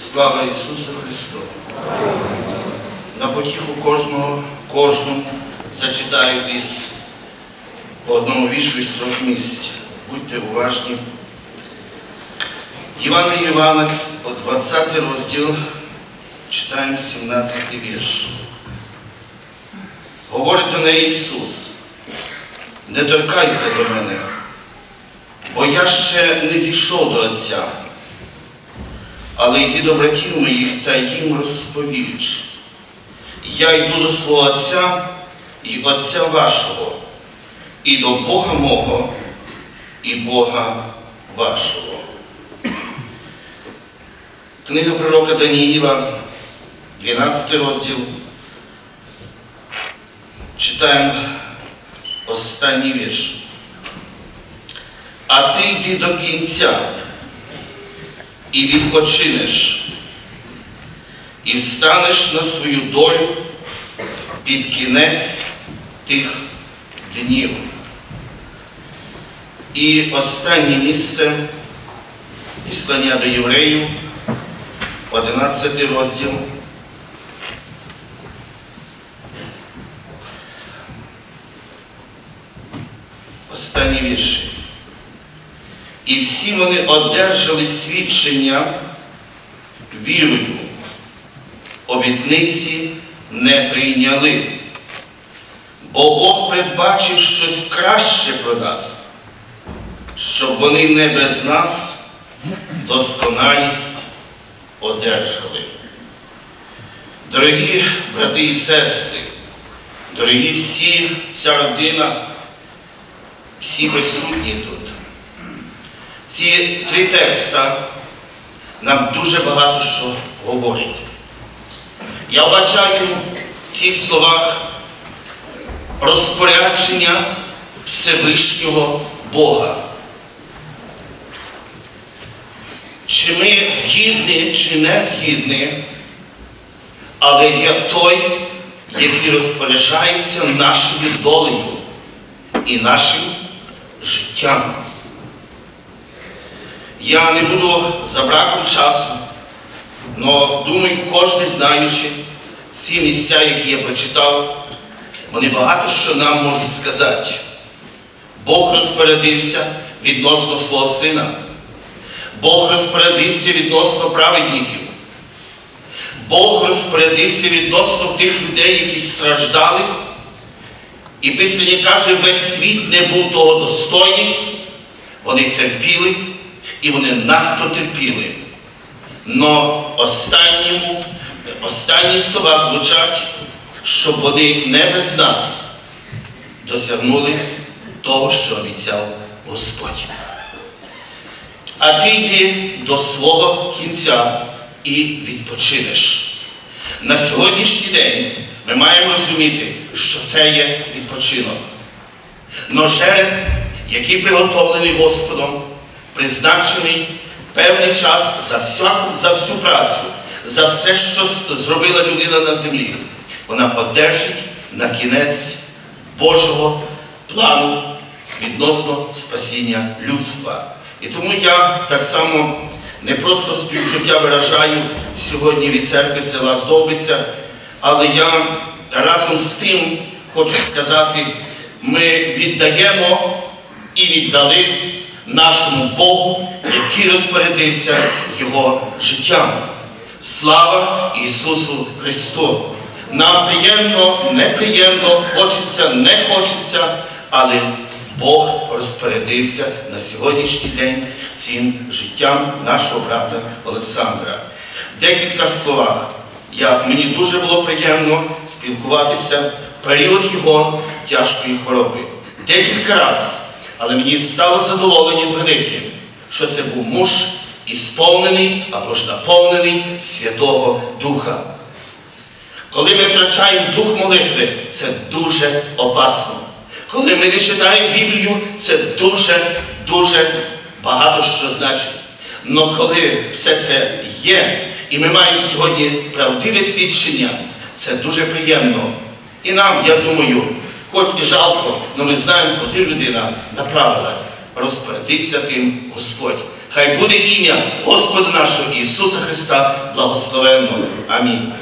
Слава Ісусу Христу! На потіху кожного, кожному зачитають із по одному віршу із трьох місць. Будьте уважні. Євангелія Івана, 20 розділ, читаємо 17 вірш. Говорить до неї Ісус, не торкайся до мене, бо я ще не зійшов до Отця. Але йди до братів моїх та їм розповіч. Я йду до свого Отця і Отця вашого, і до Бога мого, і Бога вашого. Книга пророка Даніїла, 12 розділ. Читаємо останній вірш. А ти йди до кінця і відпочинеш, і встанеш на свою долю під кінець тих днів. І останнє місце післання до євреїв, 11 розділ. Останні вірші. І всі вони одержали свідчення вірою, обітниці не прийняли, бо Бог передбачив щось краще про нас, щоб вони не без нас досконалість одержали. Дорогі брати і сестри, дорогі всі, вся родина, всі присутні тут. Ці три текста нам дуже багато що говорять. Я вбачаю в цих словах розпорядження Всевишнього Бога. Чи ми згідні, чи не згідні, але є той, який розпоряджається нашою долею і нашим життям. Я не буду за браком часу, але думаю, кожен знаючи ці місця, які я прочитав, вони багато що нам можуть сказати. Бог розпорядився відносно свого сина. Бог розпорядився відносно праведників. Бог розпорядився відносно тих людей, які страждали. І Писання каже, весь світ не був того достойний. Вони терпіли і вони надто терпіли. Но останньому, останні слова звучать, щоб вони не без нас досягнули того, що обіцяв Господь. А ти йди до свого кінця і відпочинеш. На сьогоднішній день ми маємо розуміти, що це є відпочинок. Но жереб, який приготовлений Господом, призначений певний час за всяку, за всю працю, за все, що зробила людина на землі, вона одержить на кінець Божого плану відносно спасіння людства. І тому я так само не просто співчуття виражаю сьогодні від церкви села Здобиця, але я разом з тим хочу сказати, ми віддаємо і віддали нашому Богу, який розпорядився Його життям. Слава Ісусу Христу! Нам приємно, неприємно, хочеться, не хочеться, але Бог розпорядився на сьогоднішній день цим життям нашого брата Олександра. Декілька словах. Я, мені дуже було приємно спілкуватися в період його тяжкої хвороби. Декілька разів. Але мені стало задоволенням великим, що це був муж ісповнений або ж наповнений Святого Духа. Коли ми втрачаємо дух молитви, це дуже опасно. Коли ми не читаємо Біблію, це дуже-дуже багато що значить. Але коли все це є, і ми маємо сьогодні правдиве свідчення, це дуже приємно. І нам, я думаю, хоч і жалко, але ми знаємо, куди людина направилась. Розпорядився тим Господь. Хай буде ім'я Господа нашого Ісуса Христа благословенно. Амінь.